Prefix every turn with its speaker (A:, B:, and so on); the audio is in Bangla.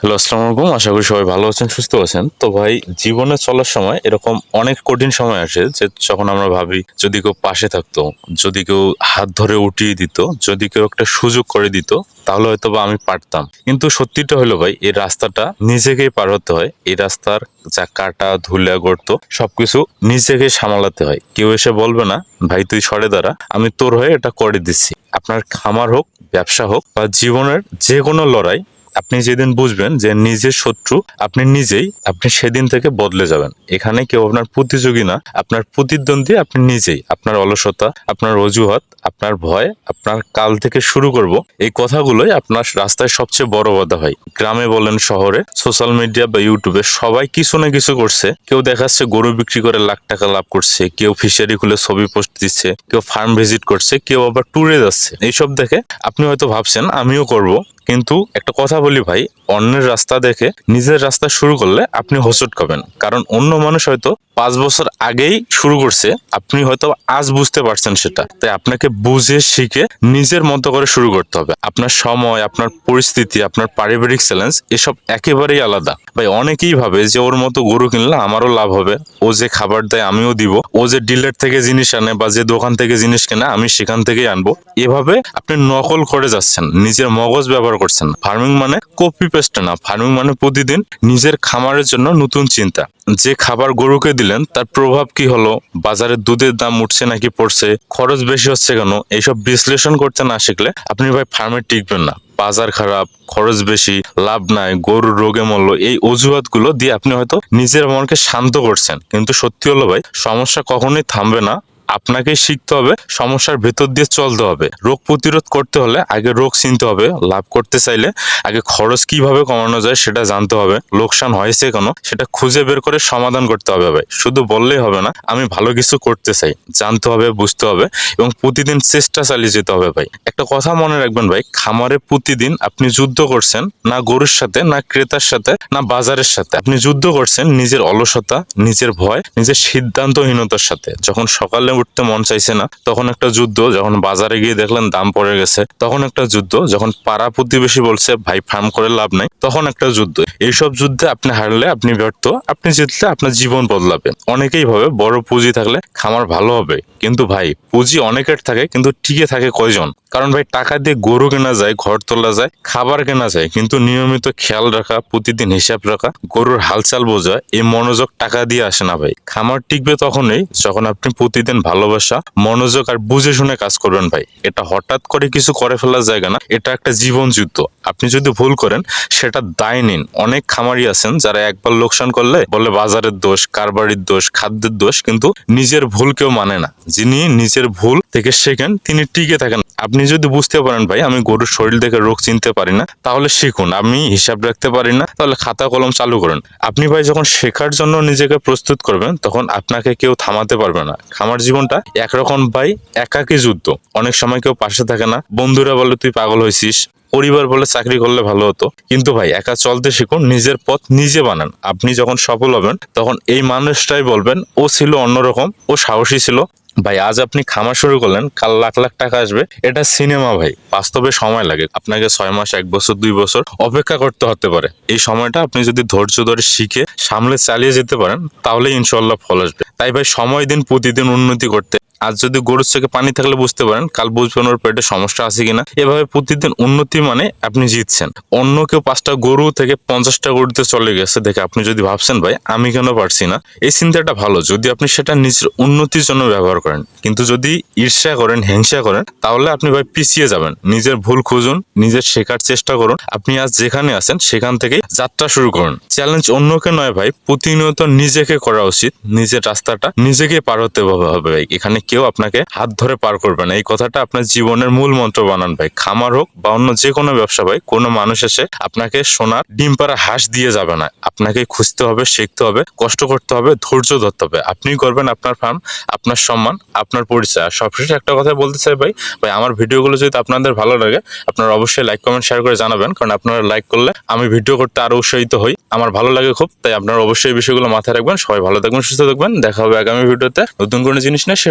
A: হ্যালো, আসসালামু আলাইকুম। আশা করি সবাই ভালো আছেন, সুস্থ আছেন। তো ভাই, জীবনে চলার সময় এরকম অনেক কঠিন সময় আসে যে যখন আমরা ভাবি যদি কেউ পাশে থাকতো, যদি কেউ হাত ধরে উঠিয়ে দিত, যদি কেউ একটা সুযোগ করে দিত, তাহলে হয়তো বা আমি পারতাম। কিন্তু সত্যিটা হলো ভাই, এই রাস্তাটা নিজেকেই পার হতে হয়। এই রাস্তার যা কাটা, ধুলা, গর্ত, সবকিছু নিজেকে সামলাতে হয়। কেউ এসে বলবে না, ভাই, তুই সরে দাঁড়া, আমি তোর হয়ে এটা করে দিচ্ছি। আপনার খামার হোক, ব্যবসা হোক বা জীবনের যে কোনো লড়াই আপনি যেদিন বুঝবেন যে নিজের শত্রু, আপনি নিজেই আপনি সেদিন থেকে বদলে যাবেন। এখানে কেউ আপনার প্রতিযোগী না, আপনার প্রতিদ্বন্দ্বী আপনি নিজেই। আপনার অলসতা, আপনার অজুহাত, আপনার ভয়, আপনার কাল থেকে শুরু করব। এই কথাগুলোই আপনার রাস্তায় সবচেয়ে বড় বাধা হয়। গ্রামে বলেন, শহরে, সোশ্যাল মিডিয়া বা ইউটিউবে সবাই কিছু না কিছু করছে। কেউ দেখাচ্ছে গরু বিক্রি করে লাখ টাকা লাভ করছে, কেউ ফিশারি খুলে ছবি পোস্ট দিচ্ছে, কেউ ফার্ম ভিজিট করছে, কেউ আবার ট্যুরে যাচ্ছে। এইসব দেখে আপনি হয়তো ভাবছেন, আমিও করব। কিন্তু একটা কথা বলি ভাই অন্যের রাস্তা দেখে নিজের রাস্তা শুরু করলে আপনি হোঁচট খাবেন। কারণ অন্য মানুষ হয়তো পাঁচ বছর আগেই শুরু করছে, আপনি হয়তো আজ বুঝতে পারছেন সেটা। তাই আপনাকে বুঝে শিখে নিজের মতো করে শুরু করতে হবে। আপনার সময়, আপনার পরিস্থিতি, আপনার পারিবারিক চ্যালেঞ্জ এসব একেবারেই আলাদা। ভাই, অনেকেই ভাবে যে ওর মতো গরু কিনলে আমারও লাভ হবে। ও যে খাবার দেয় আমিও দিব। ও যে ডিলার থেকে জিনিস আনে বা যে দোকান থেকে জিনিস কেনে, আমি সেখান থেকেই আনব। এভাবে আপনি নকল করে যাচ্ছেন। নিজের মগজ ব্যবহার করছেন ফার্মিং মানে কপি পেস্ট না ফার্মিং মানে প্রতিদিন নিজের খামারের জন্য নতুন চিন্তা। যে খাবার গরুকে দিলেন, তার প্রভাব কি হলো? বাজারে দুধের দাম উঠছে নাকি পড়ছে? খরচ বেশি হচ্ছে কেন? এইসব বিশ্লেষণ করতে না শিখলে আপনি ভাই ফার্মে টিকবেন না। বাজার খারাপ, খরচ বেশি, লাভ নাই, গরুর রোগে মরলো, এই অজুহাতগুলো দিয়ে আপনি হয়তো নিজের মনকে শান্ত করছেন। কিন্তু সত্যি হলো ভাই, সমস্যা কখনোই থামবে না। আপনাকে শিখতে হবে, সমস্যার ভেতর দিয়ে চলতে হবে। রোগ প্রতিরোধ করতে হলে আগে রোগ চিনতে হবে, লাভ করতে চাইলে আগে খরচ কীভাবে কমানো যায় সেটা জানতে হবে, লোকসান হয়েছে কেন সেটা খুঁজে বের করে সমাধান করতে হবে ভাই। শুধু বললেই হবে না, আমি ভালো কিছু করতে চাই, জানতে হবে, বুঝতে হবে এবং প্রতিদিন চেষ্টা চালিয়ে যেতে হবে ভাই। একটা কথা মনে রাখবেন ভাই, খামারে প্রতিদিন আপনি যুদ্ধ করছেন না গরুর সাথে, না ক্রেতার সাথে, না বাজারের সাথে। আপনি যুদ্ধ করছেন নিজের অলসতা, নিজের ভয়, নিজের সিদ্ধান্তহীনতার সাথে। যখন সকালে উঠতে মন চাইছে না। তখন একটা যুদ্ধ, যখন বাজারে গিয়ে দেখলেন দাম পড়ে গেছে, তখন একটা যুদ্ধ, যখন পাড়া প্রতিবেশী বলছে, ভাই, ফার্ম করে লাভ নাই, তখন একটা যুদ্ধ। এইসব যুদ্ধে আপনি হারলে আপনি ব্যর্থ, আপনি জিতলে আপনার জীবন বদলাবে। অনেকেই ভাবে বড় পুঁজি থাকলে খামার ভালো হবে। কিন্তু ভাই, পুঁজি অনেকের থাকে, কিন্তু টিকে থাকে কয়জন? কারণ ভাই, টাকা দিয়ে গরু কেনা যায়, ঘর তোলা যায়, খাবার কেনা যায়, কিন্তু নিয়মিত খেয়াল রাখা, প্রতিদিন হিসাব রাখা, গরুর হালচাল বোঝা, এই মনোযোগ টাকা দিয়ে আসে না ভাই। খামার টিকবে তখনই যখন আপনি প্রতিদিন ভালোবাসা, মনোযোগ আর বুঝে শুনে কাজ করবেন ভাই। এটা হঠাৎ করে কিছু করে ফেলার জায়গা না, এটা একটা জীবন যুদ্ধ। আপনি যদি ভুল করেন, সেটা দায় নিন। অনেক খামারি আছেন যারা একবার লোকসান করলে বলে বাজারের দোষ, কারবারির দোষ, খাদ্যের দোষ, কিন্তু নিজের ভুল কেউ মানে না। যিনি নিজের ভুল থেকে শেখেন, তিনি টিকে থাকেন। আপনি যদি বুঝতে পারেন, ভাই, আমি গরুর শরীর দেখে রোগ চিনতে পারি না, তাহলে শিখুন। আমি হিসাব রাখতে পারি না, তাহলে খাতা কলম চালু করুন। আপনি, ভাই, যখন শেখার জন্য নিজেকে প্রস্তুত করবেন, তখন আপনাকে কেউ থামাতে পারবে না। খামার জীবনটা একরকম, ভাই, একাকী যুদ্ধ। অনেক সময় কেউ পাশে থাকে না। বন্ধুরা বলে, তুই পাগল হয়েছিস পরিবার বলে, চাকরি করলে ভালো হতো। কিন্তু, ভাই, একা চলতে শিখুন, নিজের পথ নিজে বানান। আপনি যখন সফল হবেন, তখন এই মানুষটাই বলবেন, ও ছিল অন্যরকম, ও সাহসী ছিল ভাই, আজ আপনি খামার শুরু করলেন, কাল লাখ লাখ টাকা আসবে। এটা সিনেমা ভাই, বাস্তবে সময় লাগে। আপনাকে ছয় মাস, এক বছর, দুই বছর অপেক্ষা করতে হতে পারে। এই সময়টা আপনি যদি ধৈর্য ধরে শিখে সামলে চালিয়ে যেতে পারেন তাহলে ইনশাল্লাহ ফল আসবে। তাই ভাই, সময় দিন, প্রতিদিন উন্নতি করতে। আজ যদি গরুর চোখে পানি থাকলে বুঝতে পারেন, কাল বুঝবেন ওর পেটে সমস্যা আছে কিনা। এভাবে প্রতিদিন উন্নতি মানে আপনি জিতছেন। অন্য কেউ পাঁচটা গরু থেকে পঞ্চাশটা গরুতে চলে গেছে দেখে আপনি যদি ভাবছেন, ভাই, আমি কেন পারছি না? এই চিন্তাটা ভালো। যদি আপনি সেটা নিজের উন্নতির জন্য ব্যবহার করেন, কিন্তু যদি ঈর্ষা করেন, হিংসা করেন, তাহলে আপনি, ভাই, পিছিয়ে যাবেন। নিজের ভুল খুঁজুন নিজের শেখার চেষ্টা করুন। আপনি আজ যেখানে আছেন, সেখান থেকেই যাত্রা শুরু করুন। চ্যালেঞ্জ অন্যকে নয়, ভাই, প্রতিনিয়ত নিজেকে করা উচিত। নিজের রাস্তাটা নিজেকে পার হতে হবে, ভাই। এখানে কেউ আপনাকে হাত ধরে পার করবে না। এই কথাটা আপনার জীবনের মূল মন্ত্র বানান ভাই। খামার হোক বা অন্য যে কোনো ব্যবসা ভাই, কোনো মানুষ এসে আপনাকে সোনার ডিম পাড়া হাঁস দিয়ে যাবে না। আপনাকে খুঁজতে হবে, শিখতে হবে, কষ্ট করতে হবে, ধৈর্য ধরতে হবে। আপনি করবেন আপনার ফার্ম, আপনার সম্মান, আপনার পরিচয়। আর সবশেষে একটা কথা বলতে চাই ভাই ভাই, আমার ভিডিওগুলো যদি আপনাদের ভালো লাগে, আপনারা অবশ্যই লাইক কমেন্ট শেয়ার করে জানাবেন। কারণ আপনারা লাইক করলে আমি ভিডিও করতে আরও উৎসাহিত হই। আমার ভালো লাগে খুব, তাই আপনারা অবশ্যই এই বিষয়গুলো মাথায় রাখবেন। সবাই ভালো থাকবেন, সুস্থ থাকবেন। দেখা হবে আগামী ভিডিওতে। নতুন কোনো জিনিস না সে